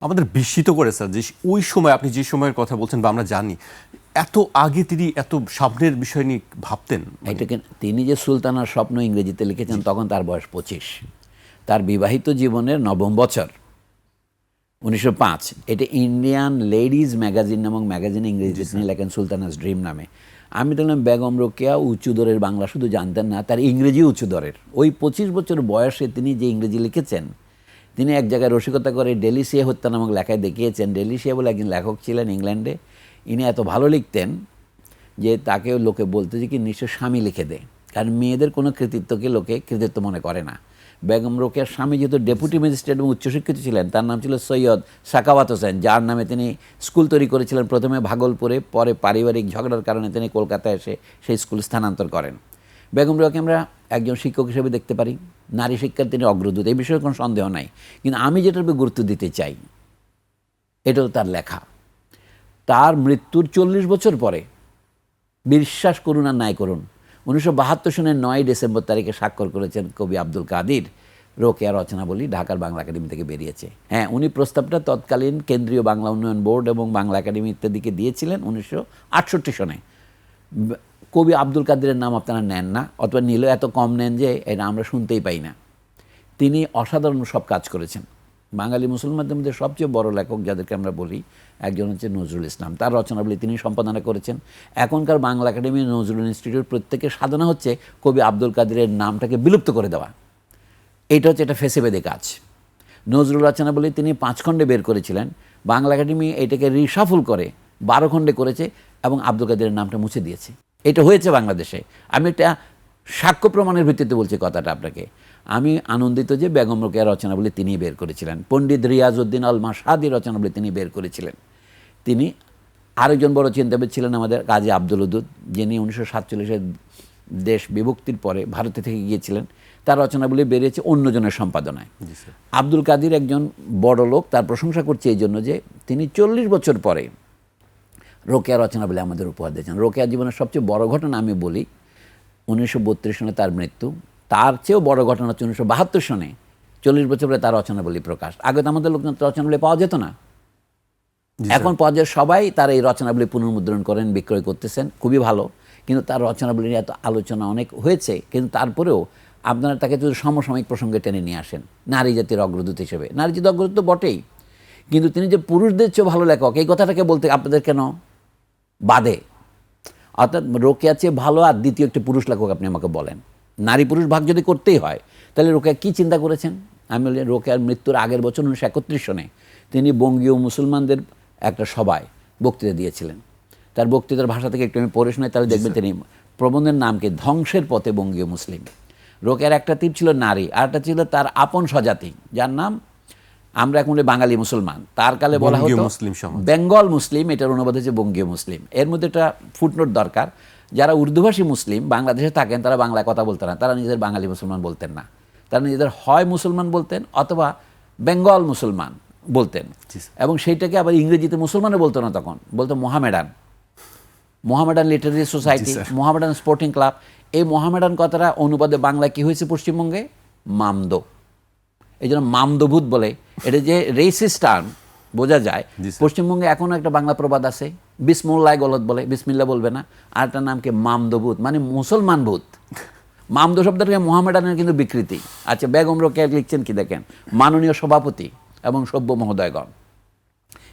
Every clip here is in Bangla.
আমাদের বিস্মিত করে স্যার যে ওই সময় আপনি যে সময়ের কথা বলছেন বা আমরা জানি এত আগে তিনি এত সামনের বিষয় নিয়ে ভাবতেন এটাকে তিনি যে সুলতানার স্বপ্ন ইংরেজিতে লিখেছেন তখন তার বয়স পঁচিশ। তার বিবাহিত জীবনের নবম বছর উনিশশো পাঁচ। এটা ইন্ডিয়ান লেডিজ ম্যাগাজিন নামক ম্যাগাজিন ইংরেজিতে তিনি লেখেন সুলতানাস ড্রিম নামে। আমি দেখলাম বেগম রোকেয়া উঁচু দরের বাংলা শুধু জানতেন না তার ইংরেজি উঁচু দরের। ওই পঁচিশ বছর বয়সে তিনি যে ইংরেজি লিখেছেন তিনি এক জায়গায় রসিকতা করে ডেলিসিয়া হত্যা নামক লেখায় দেখিয়েছেন। ডেলিসিয়া বলে একজন লেখক ছিলেন ইংল্যান্ডে। ইনি এত ভালো লিখতেন যে তাকেও লোকে বলতে যে কি নিশ্চয় স্বামী লিখে দে। কারণ মেয়েদের কোনো কৃতিত্বকে লোকে কৃতিত্ব মনে করে না। বেগম রোকেয়ার স্বামী যেহেতু ডেপুটি ম্যাজিস্ট্রেট এবং উচ্চশিক্ষিত ছিলেন, তার নাম ছিল সৈয়দ সাকাওয়াত হোসেন, যার নামে তিনি স্কুল তৈরি করেছিলেন প্রথমে ভাগলপুরে, পরে পারিবারিক ঝগড়ার কারণে তিনি কলকাতায় এসে সেই স্কুল স্থানান্তর করেন। বেগম রোকে আমরা একজন শিক্ষক হিসেবে দেখতে পারি, নারী শিক্ষার তিনি অগ্রদূত, এই বিষয়ে কোনো সন্দেহ নাই। কিন্তু আমি যেটার উপর গুরুত্ব দিতে চাই এটা তার লেখা। তার মৃত্যুর চল্লিশ বছর পরে, বিশ্বাস করুন আর নাই করুন, উনিশশো বাহাত্তর সনের নয় ডিসেম্বর তারিখে স্বাক্ষর করেছেন কবি আব্দুল কাদির রোকেয়া রচনাবলী, ঢাকার বাংলা একাডেমি থেকে বেরিয়েছে। হ্যাঁ উনি প্রস্তাবটা তৎকালীন কেন্দ্রীয় বাংলা উন্নয়ন বোর্ড এবং বাংলা একাডেমি ইত্যাদিকে দিয়েছিলেন উনিশশো আটষট্টি সনে। কবি আব্দুল কাদিরের নাম আপনারা নেন না, অথবা নিলেও এত কম নেন যে এটা আমরা শুনতেই পাই না। তিনি অসাধারণ সব কাজ করেছেন। বাঙালি মুসলমানদের মধ্যে সবচেয়ে বড় লেখক যাদেরকে আমরা বলি, একজন হচ্ছে নজরুল ইসলাম। তার রচনাবলী তিনি সম্পাদনা করেছেন। এখনকার বাংলা একাডেমি, নজরুল ইনস্টিটিউট প্রত্যেকের সাধনা হচ্ছে কবি আব্দুল কাদিরের নামটাকে বিলুপ্ত করে দেওয়া। এটা হচ্ছে একটা ফেসেবেদে কাজ। নজরুল রচনাবলী তিনি পাঁচ খণ্ডে বের করেছিলেন। বাংলা একাডেমি এটাকে রিসাফল করে বারো খণ্ডে করেছে এবং আব্দুল কাদিরের নামটা মুছে দিয়েছে। এটা হয়েছে বাংলাদেশে। আমি একটা সাক্ষ্য প্রমাণের ভিত্তিতে বলছি কথাটা আপনাকে। আমি আনন্দিত যে বেগম রোকেয়া রচনাবলী তিনি বের করেছিলেন। পণ্ডিত রিয়াজউদ্দিন আল মাসাদি রচনাবলী তিনি বের করেছিলেন। তিনি আরেকজন বড় চিন্তাবিদ ছিলেন আমাদের কাজী আব্দুল উদুদ যিনি উনিশশো সাতচল্লিশের দেশ বিভক্তির পরে ভারতে থেকে গিয়েছিলেন। তার রচনাবলী বেরিয়েছে অন্যজনের সম্পাদনায়। আব্দুল কাদির একজন বড় লোক তার প্রশংসা করছে এই জন্য যে তিনি চল্লিশ বছর পরে রোকেয়া রচনাবলী আমাদের উপহার দিয়েছেন। রোকেয়া জীবনের সবচেয়ে বড় ঘটনা আমি বলি উনিশশো বত্রিশ সনে তার মৃত্যু। তার চেয়েও বড় ঘটনা হচ্ছে উনিশশো বাহাত্তর সনে চল্লিশ বছর পরে তার রচনাবলী প্রকাশ। আগে তো আমাদের লোকজন রচনাবলী পাওয়া যেত না। এখন পর্যায়ে সবাই তার এই রচনাবলী পুনর্মুদ্রণ করেন বিক্রয় করতেছেন। খুবই ভালো। কিন্তু তার রচনাবলী নিয়ে এত আলোচনা অনেক হয়েছে কিন্তু তারপরেও আপনারা তাকে যদি সমসাময়িক প্রসঙ্গে টেনে নিয়ে আসেন নারী জাতির অগ্রদূত হিসেবে। নারী জাতির অগ্রদূত তো বটেই। কিন্তু তিনি যে পুরুষদের চেয়েও ভালো লেখক এই কথাটাকে বলতে আপনাদের কেন বাদে। অর্থাৎ রোকেয়া চেয়ে ভালো আর দ্বিতীয় একটি পুরুষ লেখক আপনি আমাকে বলেন। নারী পুরুষ ভাগ যদি করতেই হয় তাহলে রোকেয়া কী চিন্তা করেছেন? আমি বলি রোকেয়ার মৃত্যুর আগের বছর উনিশশো একত্রিশ সনে তিনি বঙ্গীয় মুসলমানদের একটা সভায় বক্তৃতা দিয়েছিলেন। তার বক্তৃতার ভাষা থেকে একটু আমি পড়ে শোনাই তাহলে দেখবেন তিনি প্রবন্ধের নামকে ধ্বংসের পথে বঙ্গীয় মুসলিম। রোকেয়ার একটা তীর ছিল নারী আর একটা ছিল তার আপন স্বজাতি যার নাম আমরা এখন বলি বাঙালি মুসলমান। তার কালে বলা হতো মুসলিম। বেঙ্গল মুসলিম এটার অনুবাদ হচ্ছে বঙ্গীয় মুসলিম। এর মধ্যে একটা ফুটনোট দরকার। যারা উর্দুভাষী মুসলিম বাংলাদেশে থাকেন তারা বাংলায় কথা বলতেন না। তারা নিজেদের বাঙালি মুসলমান বলতেন না। তারা নিজেদের হয় মুসলমান বলতেন অথবা বেঙ্গল মুসলমান বলতেন। এবং সেইটাকে আবার ইংরেজিতে মুসলমানও বলতো না তখন। বলতো Mohammedan. Mohammedan literary society Mohammedan sporting club. এই মোহামেডান কথাটা অনুবাদে বাংলায় কি হয়েছে পশ্চিমবঙ্গে? মামদো। এই জন্য মামদভূত বলে। এটা যে রেসিস টার্ম বোঝা যায়। পশ্চিমবঙ্গে এখনও একটা বাংলা প্রবাদ আছে বিসমুল্লাহ গলত বলে বিসমিল্লা বলবে না। আর একটা নামকে মামদভূত মানে মুসলমান ভূত মামদ শব্দটাকে মোহামেডানের কিন্তু বিকৃতি। আচ্ছা বেগম রোকেয়া লিখছেন কি দেখেন? মাননীয় সভাপতি এবং সভ্য মহোদয়গণ।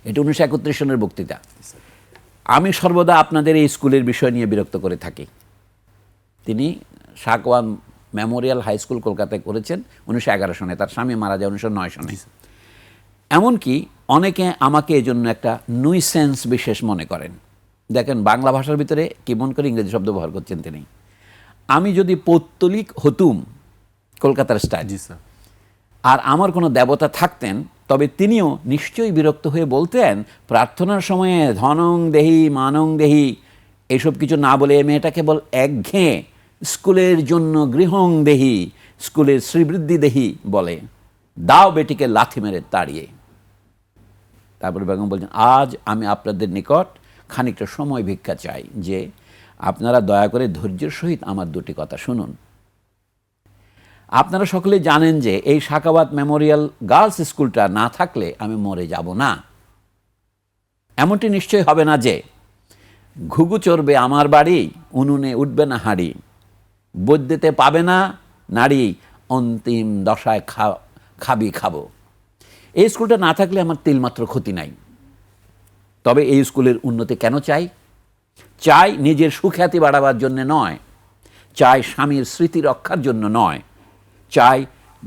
এটা উনিশশো একত্রিশ সনের বক্তৃতা। আমি সর্বদা আপনাদের এই স্কুলের বিষয় নিয়ে বিরক্ত করে থাকি। তিনি সাকওয়ান মেমোরিয়াল হাই স্কুল কলকাতায় করেছেন উনিশশো এগারো সনে। তার স্বামী মারা যায় উনিশশো নয় সনে। এমনকি অনেকে আমাকে এই জন্য একটা নুইসেন্স বিশেষ মনে করেন। দেখেন বাংলা ভাষার ভিতরে কেমন করে ইংরেজি শব্দ ব্যবহার করছেন তিনি। আমি যদি পৌত্তলিক হতুম কলকাতার স্টাইল আর আমার কোনো দেবতা থাকতেন তবে তিনিও নিশ্চয়ই বিরক্ত হয়ে বলতেন প্রার্থনার সময়ে ধনং দেহি মানং দেহি এসব কিছু না বলে এ মেয়েটা কেবল একঘেয়ে স্কুলের জন্য গৃহং দেহি, স্কুলের শ্রীবৃদ্ধি দেহি বলে। দাও বেটিকে লাথি মেরে তাড়িয়ে। তারপরে বেগম বলছেন, আজ আমি আপনাদের নিকট খানিকটা সময় ভিক্ষা চাই যে আপনারা দয়া করে ধৈর্যের সহিত আমার দুটি কথা শুনুন। আপনারা সকলে জানেন যে এই শাকাবাত মেমোরিয়াল গার্লস স্কুলটা না থাকলে আমি মরে যাব না। এমনটি নিশ্চয় হবে না যে ঘুঘু চড়বে আমার বাড়ি, উনুনে উঠবে না হাঁড়ি। বৈদ্যতে পাবে না, নারী অন্তিম দশায় খা, খাবি খাব। এই স্কুলটা না থাকলে আমার তিলমাত্র ক্ষতি নাই। তবে এই স্কুলের উন্নতি কেন চাই? চাই নিজের সুখ্যাতি বাড়াবার জন্য নয়। চাই স্বামীর স্মৃতি রক্ষার জন্য নয়। চাই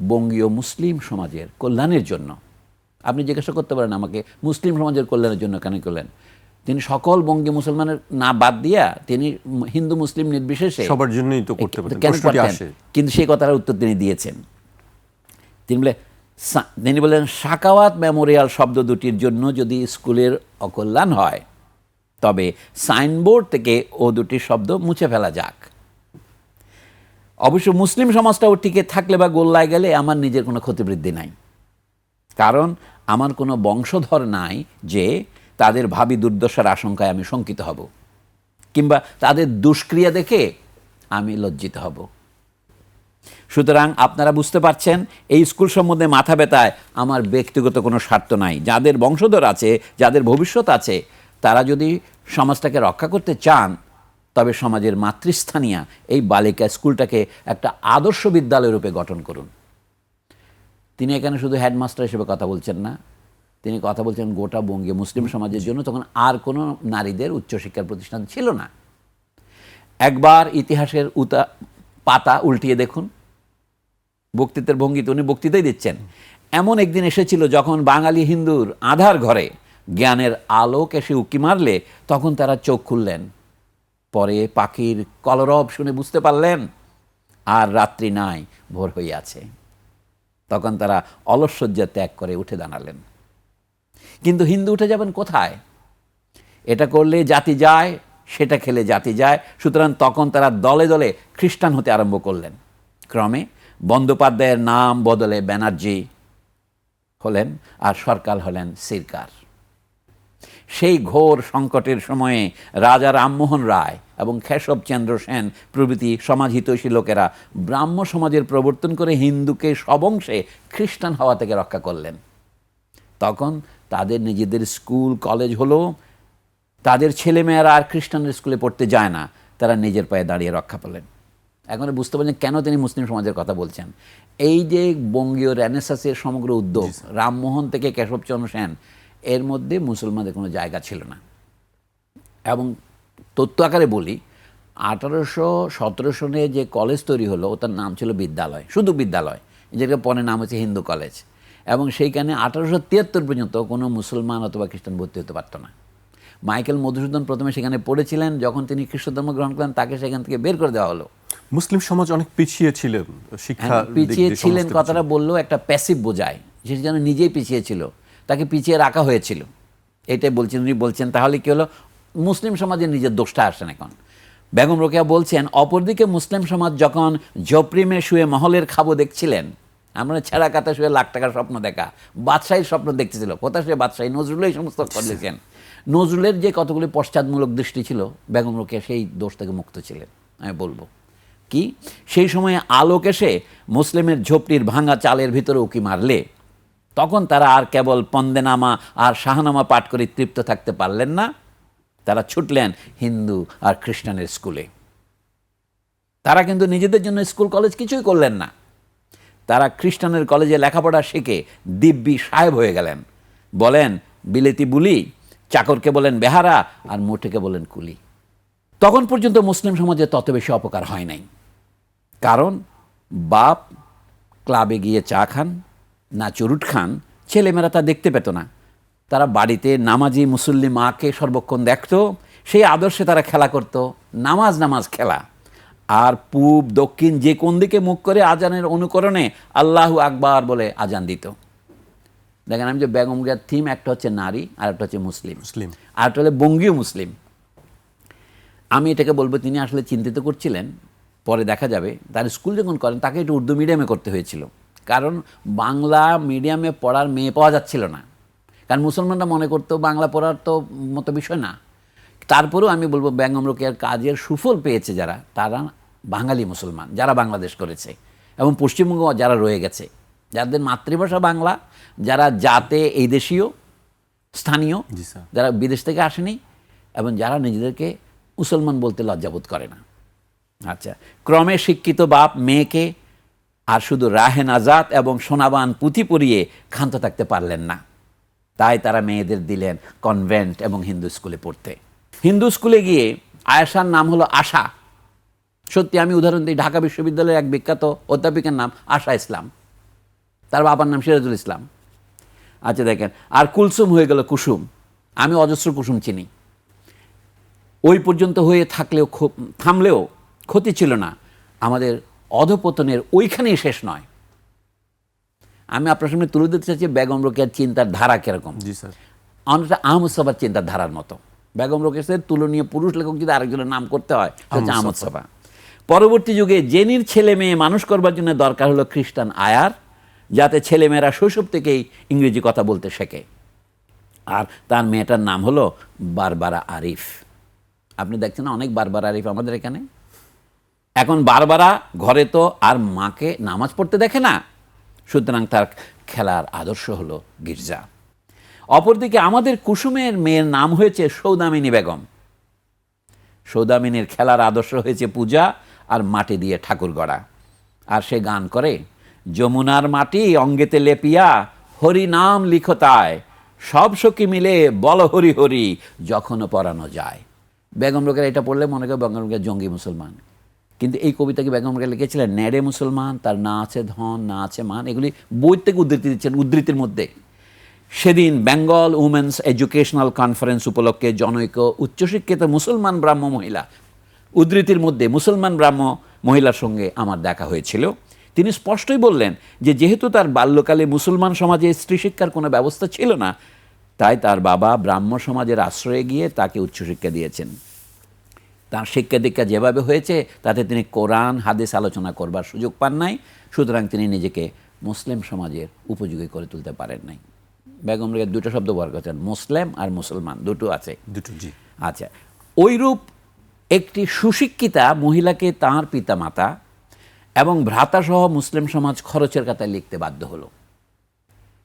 বঙ্গীয় মুসলিম সমাজের কল্যাণের জন্য। আপনি জিজ্ঞাসা করতে পারেন আমাকে, মুসলিম সমাজের কল্যাণের জন্য কেন করলেন? তিনি সকল বঙ্গীয় মুসলমানের না বাদ দিয়া তিনি হিন্দু মুসলিম নির্বিশেষে সবার জন্যই তো করতে? আসে। কিন্তু সেই কথার উত্তর তিনি দিয়েছেন। তিনি বলে তিনি বলেন সাকাওয়াত মেমোরিয়াল শব্দ দুটির জন্য যদি স্কুলের অকল্যাণ হয় তবে সাইনবোর্ড থেকে ও দুটি শব্দ মুছে ফেলা যাক। অবশ্য মুসলিম সমাজটাও টিকে থাকলে বা গোল্লায় গেলে আমার নিজের কোনো ক্ষতিবৃদ্ধি নাই। কারণ আমার কোনো বংশধর নাই যে তাদের ভাবি দুর্দশার আশঙ্কায় আমি শঙ্কিত হব। কিংবা তাদের দুষ্ক্রিয়া দেখে আমি লজ্জিত হব। সুতরাং আপনারা বুঝতে পারছেন, এই স্কুল সম্বন্ধে মাথা ব্যথায় আমার ব্যক্তিগত কোনো স্বার্থ নাই। যাদের বংশধর আছে, যাদের ভবিষ্যৎ আছে, তারা যদি সমাজটাকে রক্ষা করতে চান, তবে সমাজের মাতৃস্থানীয় এই বালিকা স্কুলটাকে একটা আদর্শ বিদ্যালয় রূপে গঠন করুন। তিনি এখানে শুধু হেডমাস্টার হিসেবে কথা বলছেন না তিনি কথা বলছেন গোটা বঙ্গীয় মুসলিম সমাজের জন্য তখন আর কোনো নারীদের উচ্চশিক্ষার প্রতিষ্ঠান ছিল না। একবার ইতিহাসের উতা পাতা উল্টিয়ে দেখুন। বক্তৃতার ভঙ্গিতে উনি বক্তৃতাই দিচ্ছেন। এমন একদিন এসেছিল যখন বাঙালি হিন্দুর আধার ঘরে জ্ঞানের আলোক এসে উকি মারলে তখন তারা চোখ খুললেন। পরে পাখির কলরব শুনে বুঝতে পারলেন আর রাত্রি নাই ভোর হইয়াছে। তখন তারা অলসজ্জা ত্যাগ করে উঠে দাঁড়ালেন। কিন্তু হিন্দু উঠে যাবেন কোথায়? এটা করলে জাতি যায়, সেটা খেলে জাতি যায়। সুতরাং তখন তারা দলে দলে খ্রিস্টান হতে আরম্ভ করলেন। ক্রমে বন্দ্যোপাধ্যায়ের নাম বদলে ব্যানার্জি হলেন আর সরকার হলেন সিরকার। সেই ঘোর সংকটের সময়ে রাজা রামমোহন রায় এবং কেশবচন্দ্র সেন প্রভৃতি সমাজহিতৈষী লোকেরা ব্রাহ্ম সমাজের প্রবর্তন করে হিন্দুকে সবংশে খ্রিস্টান হওয়া থেকে রক্ষা করলেন। তখন তাদের নিজেদের স্কুল কলেজ হলো তাদের ছেলেমেয়েরা আর খ্রিস্টানের স্কুলে পড়তে যায় না তারা নিজের পায়ে দাঁড়িয়ে রক্ষা পেলেন। এখন বুঝতে পারছেন কেন তিনি মুসলিম সমাজের কথা বলছেন। এই যে বঙ্গীয় রেনেসাসের সমগ্র উদ্যোগ রামমোহন থেকে কেশবচন্দ্র সেন এর মধ্যে মুসলমানদের কোনো জায়গা ছিল না। এবং তথ্য আকারে বলি আঠারোশো সতেরো সনে যে কলেজ তৈরি হলো ওটার নাম ছিল বিদ্যালয় শুধু বিদ্যালয় যেটাকে পরে নাম হচ্ছে হিন্দু কলেজ। এবং সেইখানে আঠারোশো তিয়াত্তর পর্যন্ত কোনো মুসলমান অথবা খ্রিস্টান ভর্তি হতে পারতো না। মাইকেল মধুসূদন প্রথমে সেখানে পড়েছিলেন যখন তিনি খ্রিস্ট ধর্ম গ্রহণ করেন তাকে সেখান থেকে বের করে দেওয়া হলো। মুসলিম সমাজ অনেক পিছিয়ে ছিলেন শিক্ষা হ্যাঁ, পিছিয়ে ছিলেন কথাটা বললেও একটা প্যাসিভ বোঝায় যে যেন নিজেই পিছিয়ে ছিল তাকে পিছিয়ে রাখা হয়েছিল। এটাই বলছেন উনি বলছেন তাহলে কি হলো? মুসলিম সমাজের নিজের দোষটা আসেন এখন। বেগম রোকেয়া বলছেন অপরদিকে মুসলিম সমাজ যখন জপ্রিমে শুয়ে মহলের খাব দেখছিলেন আমরা ছেঁড়া কাতা শুয়ে লাখ টাকার স্বপ্ন দেখা। বাদশাহীর স্বপ্ন দেখতেছিল। কোথা শুয়ে বাদশাহী? নজরুল এই সমস্ত করলেছেন নজরুলের যে কতগুলি পশ্চাৎমূলক দৃষ্টি ছিল বেগম রোকেয়া সেই দোষ থেকে মুক্ত ছিলেন আমি বলব। কি? সেই সময়ে আলোক এসে মুসলিমের ঝোপড়ির ভাঙা চালের ভিতরে উকি মারলে তখন তারা আর কেবল পন্দেনামা আর শাহনামা পাঠ করে তৃপ্ত থাকতে পারলেন না। তারা ছুটলেন হিন্দু আর খ্রিস্টানের স্কুলে। তারা কিন্তু নিজেদের জন্য স্কুল কলেজ কিছুই করলেন না। তারা খ্রিস্টানের কলেজে লেখাপড়া শিখে দিব্যি সাহেব হয়ে গেলেন। বলেন, বিলেতি বুলি, চাকরকে বলেন বেহারা আর মোটেকে বলেন কুলি। তখন পর্যন্ত মুসলিম সমাজে তত বেশি অপকার হয় নাই। কারণ, বাপ ক্লাবে গিয়ে চা খান, না চুরুট খান, ছেলেমেয়েরা তা দেখতে পেত না। তারা বাড়িতে নামাজি মুসল্লি মাকে সর্বক্ষণ দেখত, সেই আদর্শে তারা খেলা করত, নামাজ নামাজ খেলা। আর পূব দক্ষিণ যে কোন দিকে মুখ করে আজানের অনুকরণে আল্লাহু আকবার বলে আজান দিত। দেখেন আমি যে বেগম রোকেয়ার থিম একটা হচ্ছে নারী আর একটা হচ্ছে মুসলিম। মুসলিম। আর একটা হলে বঙ্গীয় মুসলিম। আমি এটাকে বলব তিনি আসলে চিন্তিত করছিলেন পরে দেখা যাবে তার স্কুল যখন করেন তাকে একটু উর্দু মিডিয়ামে করতে হয়েছিল। কারণ বাংলা মিডিয়ামে পড়ার মেয়ে পাওয়া যাচ্ছিল না। কারণ মুসলমানরা মনে করতো বাংলা পড়ার তো মতো বিষয় না। তারপরেও আমি বলব বেগম রোকেয়ার কাজের সুফল পেয়েছে যারা তারা বাঙালি মুসলমান যারা বাংলাদেশ করেছে এবং পশ্চিমবঙ্গ যারা রয়ে গেছে যাদের মাতৃভাষা বাংলা যারা জাতে এই দেশীয় স্থানীয় যারা বিদেশ থেকে আসেনি এবং যারা নিজেদেরকে মুসলমান বলতে লজ্জাবোধ করে না। আচ্ছা ক্রমে শিক্ষিত বাপ মেয়েকে আর শুধু রাহেন আজাদ এবং সোনাবান পুঁথি পরিয়ে ক্ষান্ত থাকতে পারলেন না। তাই তারা মেয়েদের দিলেন কনভেন্ট এবং হিন্দু স্কুলে পড়তে। হিন্দু স্কুলে গিয়ে আয়েশার নাম হলো আশা। সত্যি আমি উদাহরণ দিই ঢাকা বিশ্ববিদ্যালয়ের এক বিখ্যাত অধ্যাপিকার নাম আশা ইসলাম। তার বাবার নাম সিরাজুল ইসলাম। আচ্ছা দেখেন আর কুলসুম হয়ে গেল কুসুম। আমি অজস্র কুসুম চিনি। ওই পর্যন্ত হয়ে থাকলেও থামলেও ক্ষতি ছিল না। আমাদের অধপতনের ওইখানেই শেষ নয়। আমি আপনার সামনে তুলে দিতে চাচ্ছি বেগম রোকেয়ার চিন্তার ধারা কীরকম? জি স্যার। অনেকটা আহমদ সাবার চিন্তার ধারার মতো। বেগম রোকেশের তুলনীয় পুরুষ লেখক যদি আরেকজনের নাম করতে হয় সেটা আহমদ সাবা পরবর্তী যুগে জেনির ছেলে মেয়ে মানুষ করবার জন্য দরকার হলো খ্রিস্টান আয়ার, যাতে ছেলেমেয়েরা শৈশব থেকেই ইংরেজি কথা বলতে শেখে। আর তার মেয়েটার নাম হলো বারবারা আরিফ। আপনি দেখছেন অনেক বারবার আরিফ আমাদের এখানে? এখন বারবারা ঘরে তো আর মাকে নামাজ পড়তে দেখে না। সুতরাং তার খেলার আদর্শ হলো গির্জা। অপরদিকে আমাদের কুসুমের মেয়ের নাম হয়েছে সৌদামিনী বেগম। সৌদামিনীর খেলার আদর্শ হয়েছে পূজা আর মাটি দিয়ে ঠাকুর গড়া। আর সে গান করে, যমুনার মাটি অঙ্গেতে লেপিয়া, হরি নাম লিখতায় সব সখী মিলে বল হরি হরি, যখনও পড়ানো যায়। বেগম রোকের এটা পড়লে মনে করে বেগম রোকের জঙ্গি মুসলমান। কিন্তু এই কবিতা কি বেগম রোকের লিখেছিলেন? ন্যাড়ে মুসলমান, তার না আছে ধন, না আছে মান, এগুলি বই থেকে উদ্ধৃতি দিচ্ছেন, উদ্ধৃতির মধ্যে। সেদিন বেঙ্গল উমেন্স এডুকেশনাল কনফারেন্স উপলক্ষে জনৈক উচ্চশিক্ষিত মুসলমান ব্রাহ্ম মহিলা উদ্ধৃতির মধ্যে মুসলমান ব্রাহ্ম মহিলার সঙ্গে আমার দেখা হয়েছিল। তিনি স্পষ্টই বললেন যে যেহেতু তার বাল্যকালে মুসলমান সমাজে স্ত্রী শিক্ষার কোনো ব্যবস্থা ছিল না তাই তার বাবা ব্রাহ্ম সমাজের আশ্রয়ে গিয়ে তাকে উচ্চশিক্ষা দিয়েছেন। তার শিক্ষা দীক্ষা যেভাবে হয়েছে তাতে তিনি কোরআন হাদিস আলোচনা করবার সুযোগ পান নাই সুতরাং তিনি নিজেকে মুসলিম সমাজের উপযোগী করে তুলতে পারেন নাই। বেগম রেগের দুটো শব্দ ব্যবহার করছেন মুসলিম আর মুসলমান দুটো আছে। দুটো জি। আচ্ছা ওইরূপ একটি সুশিক্ষিতা মহিলাকে তাঁর পিতামাতা এবং ভ্রাতাসহ মুসলিম সমাজ খরচের খাতায় লিখতে বাধ্য হলো।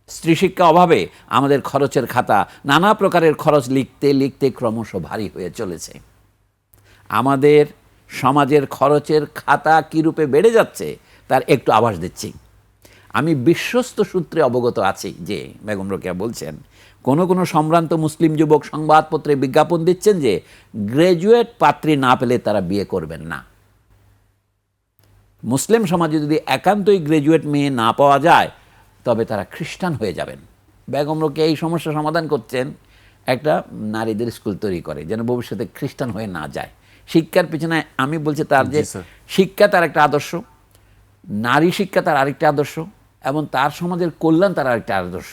স্ত্রী শিক্ষা অভাবে আমাদের খরচের খাতা নানা প্রকারের খরচ লিখতে লিখতে ক্রমশ ভারী হয়ে চলেছে। আমাদের সমাজের খরচের খাতা কীরূপে বেড়ে যাচ্ছে তার একটু আভাস দিচ্ছি। আমি বিশ্বস্ত সূত্রে অবগত আছি যে, বেগম রোকেয়া বলছেন কোন কোনো সম্ভ্রান্ত মুসলিম যুবক সংবাদপত্রে বিজ্ঞাপন দিচ্ছেন যে গ্র্যাজুয়েট পাত্রী না পেলে তারা বিয়ে করবেন না। মুসলিম সমাজে যদি একান্তই গ্র্যাজুয়েট মেয়ে না পাওয়া যায় তবে তারা খ্রিস্টান হয়ে যাবেন। বেগম রোকেয়া এই সমস্যা সমাধান করছেন। একটা নারীদের স্কুল তৈরি করে যেন ভবিষ্যতে খ্রিস্টান হয়ে না যায়। শিক্ষার পিছনে আমি বলছি তার যে শিক্ষা তার একটা আদর্শ নারী শিক্ষা তার আরেকটা আদর্শ এবং তার সমাজের কল্যাণ তার আরেকটা আদর্শ।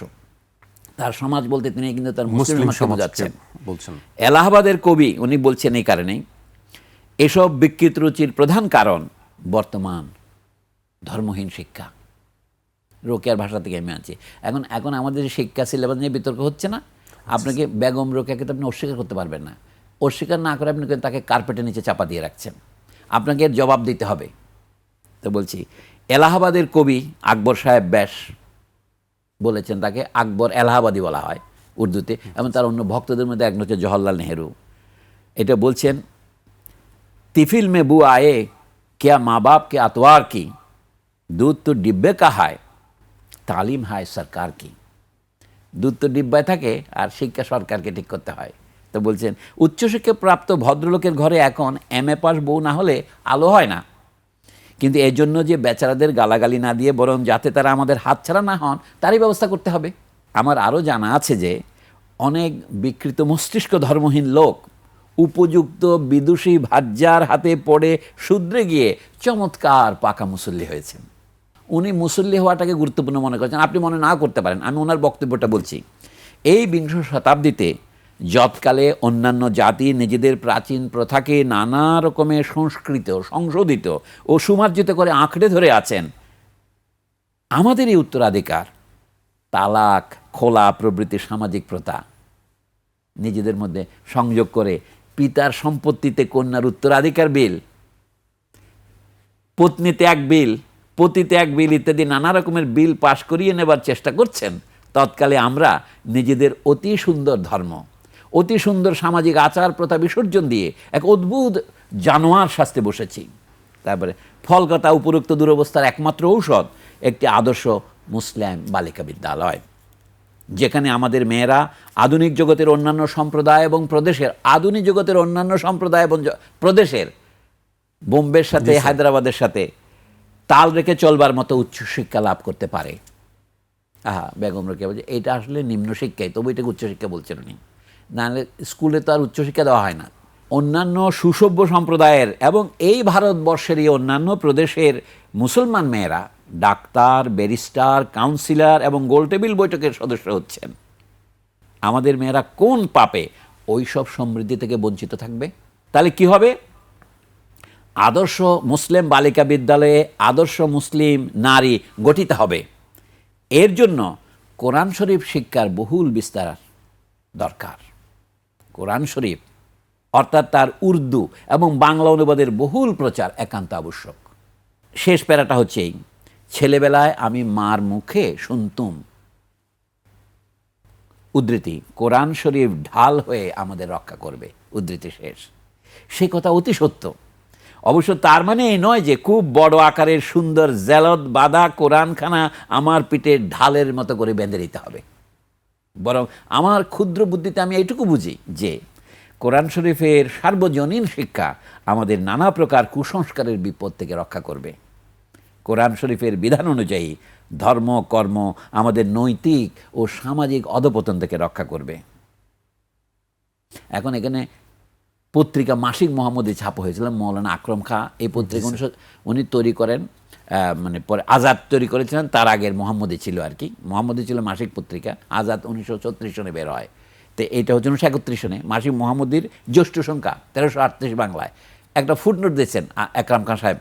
তার সমাজ বলতে তিনি কিন্তু তার মুসলিম সমাজ বোঝাচ্ছেন। বলছেন। এলাহাবাদের কবি উনি বলছেন এই কারণেই এসব বিকৃত রুচির প্রধান কারণ বর্তমান ধর্মহীন শিক্ষা। রোকেয়ার ভাষা থেকে আমি আছি এখন এখন আমাদের শিক্ষা সিলেবাস নিয়ে বিতর্ক হচ্ছে না? আপনাকে বেগম রোকেয়াকে তো আপনি অস্বীকার করতে পারবেন না। অস্বীকার না করে আপনি তাকে কার্পেটের নিচে চাপা দিয়ে রাখছেন। আপনাকে এর জবাব দিতে হবে। তো বলছি এলাহাবাদের কবি আকবর সাহেব ব্যাস বলেছেন তাকে আকবর এলাহাবাদী বলা হয় উর্দুতে এবং তার অন্য ভক্তদের মধ্যে এক হচ্ছে জওহরলাল নেহেরু এটা বলছেন तिफिल में बू आए क्या माँ बाप के अतवार की दूध तो डिब्बे का है তালিম হয় সরকার কি দুধ তো ডিব্বায় থাকে আর শিক্ষা সরকারকে ঠিক করতে হয় তো বলছেন উচ্চশিক্ষা প্রাপ্ত ভদ্রলোকের ঘরে এখন এম এ পাস বউ না হলে আলো হয় না কিন্তু এর জন্য যে বেচারাদের গালাগালি না দিয়ে বরং যাতে তারা আমাদের হাতছাড়া না হন, তারই ব্যবস্থা করতে হবে। আমার আরও জানা আছে যে, অনেক বিকৃত মস্তিষ্ক ধর্মহীন লোক উপযুক্ত বিদুষী ভাজ্যার হাতে পড়ে শুধরে গিয়ে চমৎকার পাকা মুসল্লি হয়েছেন। উনি মুসল্লি হওয়াটাকে গুরুত্বপূর্ণ মনে করছেন। আপনি মনে না করতে পারেন, আমি ওনার বক্তব্যটা বলছি। এই বিংশ শতাব্দীতে যৎকালে অন্যান্য জাতি নিজেদের প্রাচীন প্রথাকে নানা রকমের সংস্কৃত, সংশোধিত ও সুমার্জিত করে আঁকড়ে ধরে আছেন। আমাদের এই উত্তরাধিকার, তালাক, খোলা প্রভৃতি সামাজিক প্রথা, নিজেদের মধ্যে সংযোগ করে পিতার সম্পত্তিতে কন্যার উত্তরাধিকার বিল, পত্নী ত্যাগ বিল, পতি ত্যাগ বিল ইত্যাদি নানা রকমের বিল পাশ করিয়ে নেবার চেষ্টা করছেন। তৎকালে আমরা নিজেদের অতি সুন্দর ধর্ম অতি সুন্দর সামাজিক আচার প্রথা বিসর্জন দিয়ে এক অদ্ভুত জানোয়ার শাস্তে বসেছি। তারপরে ফলকতা উপরোক্ত দুরবস্থার একমাত্র ঔষধ একটি আদর্শ মুসলিম বালিকা বিদ্যালয়। যেখানে আমাদের মেয়েরা আধুনিক জগতের অন্যান্য সম্প্রদায় এবং প্রদেশের আধুনিক জগতের অন্যান্য সম্প্রদায় এবং প্রদেশের বোম্বের সাথে হায়দ্রাবাদের সাথে তাল রেখে চলবার মতো উচ্চশিক্ষা লাভ করতে পারে। আহা বেগম রোকেয়া বলছে এটা আসলে নিম্ন শিক্ষাই। তবু এটাকে উচ্চশিক্ষা বলছেন উনি। নাহলে স্কুলে তো আর উচ্চশিক্ষা দেওয়া হয় না। অন্যান্য সুসভ্য সম্প্রদায়ের এবং এই ভারতবর্ষেরই অন্যান্য প্রদেশের মুসলমান মেয়েরা ডাক্তার, ব্যারিস্টার, কাউন্সিলর এবং গোলটেবিল বৈঠকের সদস্য হচ্ছেন। আমাদের মেয়েরা কোন পাপে ওই সব সমৃদ্ধি থেকে বঞ্চিত থাকবে? তাহলে কি হবে? আদর্শ মুসলিম বালিকা বিদ্যালয়ে আদর্শ মুসলিম নারী গঠিত হবে। এর জন্য কোরআন শরীফ শিক্ষার বহুল বিস্তার দরকার। কোরআন শরীফ, অর্থাৎ তার উর্দু এবং বাংলা অনুবাদের বহুল প্রচার একান্ত আবশ্যক। শেষ প্যারাটা হচ্ছে এই, ছেলেবেলায় আমি মার মুখে শুনতুম। উদ্ধৃতি, কোরআন শরীফ ঢাল হয়ে আমাদের রক্ষা করবে। উদ্ধৃতি শেষ। সে কথা অতি সত্য। অবশ্য তার মানে এই নয় যে খুব বড় আকারের সুন্দর জেলদ বাঁধা কোরআনখানা আমার পিঠে ঢালের মতো করে বেঁধে দিতে হবে। বরং আমার ক্ষুদ্র বুদ্ধিতে আমি এইটুকু বুঝি যে কোরআন শরীফের সার্বজনীন শিক্ষা আমাদের নানা প্রকার কুসংস্কারের বিপদ থেকে রক্ষা করবে। কোরআন শরীফের বিধান অনুযায়ী ধর্ম কর্ম আমাদের নৈতিক ও সামাজিক অধপতন থেকে রক্ষা করবে। এখন এখানে পত্রিকা মাসিক মোহাম্মদী ছাপা হয়েছিল মৌলানা আকরম খা এই পত্রিকা উনি- উনি তৈরি করেন। মানে পরে আজাদ তৈরি করেছিলেন তার আগের মোহাম্মদী ছিল আর কি। মোহাম্মদী ছিল মাসিক পত্রিকা। আজাদ উনিশশো ছত্রিশ সনে বের হয়। তো এইটা হচ্ছে উনিশশো একত্রিশ সনে। মাসিক মোহাম্মদীর জ্যৈষ্ঠ সংখ্যা তেরোশো আটত্রিশ বাংলায়। একটা ফুটনোট দিয়েছেন একরাম খান সাহেব।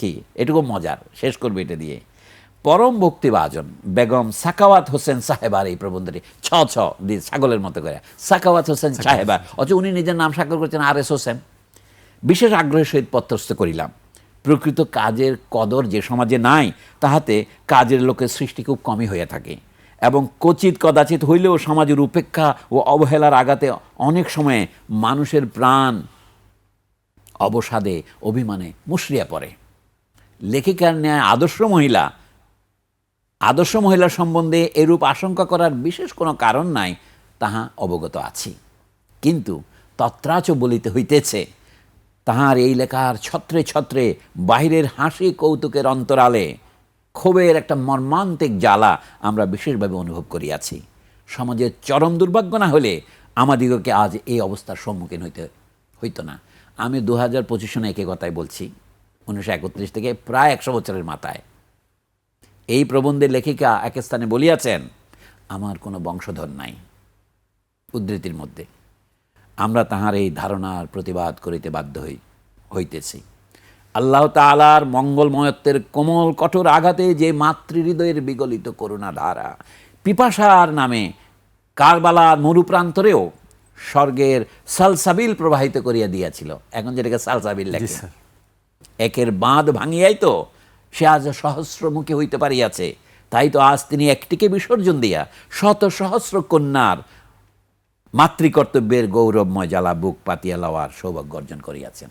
কি? এটুকু মজার। শেষ করবে এটা দিয়ে। পরম ভক্তিবাজন বেগম সাকাওয়াত হোসেন সাহেবার এই প্রবন্ধটি ছ ছ দিয়ে ছাগলের মতো করে। সাকাওয়াত হোসেন সাহেবার। অথচ উনি নিজের নাম স্বাক্ষর করেছেন আর এস হোসেন বিশেষ আগ্রহের সহিত পত্রস্থ করিলাম। প্রকৃত কাজের কদর যে সমাজে নাই, তাহাতে কাজের লোকের সৃষ্টি খুব কমই হয়ে থাকে। এবং কচিত কদাচিত হইলেও সমাজের উপেক্ষা ও অবহেলার আঘাতে অনেক সময়ে মানুষের প্রাণ অবসাদে, অভিমানে মুশরিয়া পড়ে। লেখিকার ন্যায় আদর্শ মহিলা আদর্শ মহিলা সম্বন্ধে এরূপ আশঙ্কা করার বিশেষ কোনো কারণ নাই, তাহা অবগত আছি। কিন্তু তত্রাচ বলিতে হইতেছে তাহার এই লেখার ছত্রে ছত্রে বাহিরের হাসি কৌতুকের অন্তরালে ক্ষোভের একটা মর্মান্তিক জ্বালা আমরা বিশেষভাবে অনুভব করিয়াছি। সমাজের চরম দুর্ভাগ্য না হলে আমাদিগকে আজ এই অবস্থার সম্মুখীন হইতে হইতো না। আমি দু হাজার পঁচিশ সনে একই কথাই বলছি, উনিশশো একত্রিশ থেকে প্রায় একশো বছরের মাথায়। এই প্রবন্ধের লেখিকা এক স্থানে বলিয়াছেন, আমার কোনো বংশধর নাই। উদ্ধৃতির মধ্যে। আমরা তাহার এই ধারণার প্রতিবাদ করিতে বাধ্য হই হইতেছি। আল্লাহ তালার মঙ্গলময়ত্বের কোমল কঠোর আঘাতে যে মাতৃহৃদয়ের বিগলিত করুণা ধারা পিপাসার নামে কারবালার মরুপ্রান্তরেও স্বর্গের সালসাবিল প্রবাহিত করিয়া দিয়াছিল। এখন যেটাকে সালসাবিল লেখে। একের বাঁধ ভাঙিয়াই তো সে আজ সহস্রমুখী হইতে পারিয়াছে। তাই তো আজ তিনি একটিকে বিসর্জন দিয়া শত সহস্র কন্যার মাতৃকর্তব্যের গৌরবময় জ্বালা বুক পাতিয়া লওয়ার সৌভাগ্য অর্জন করিয়াছেন।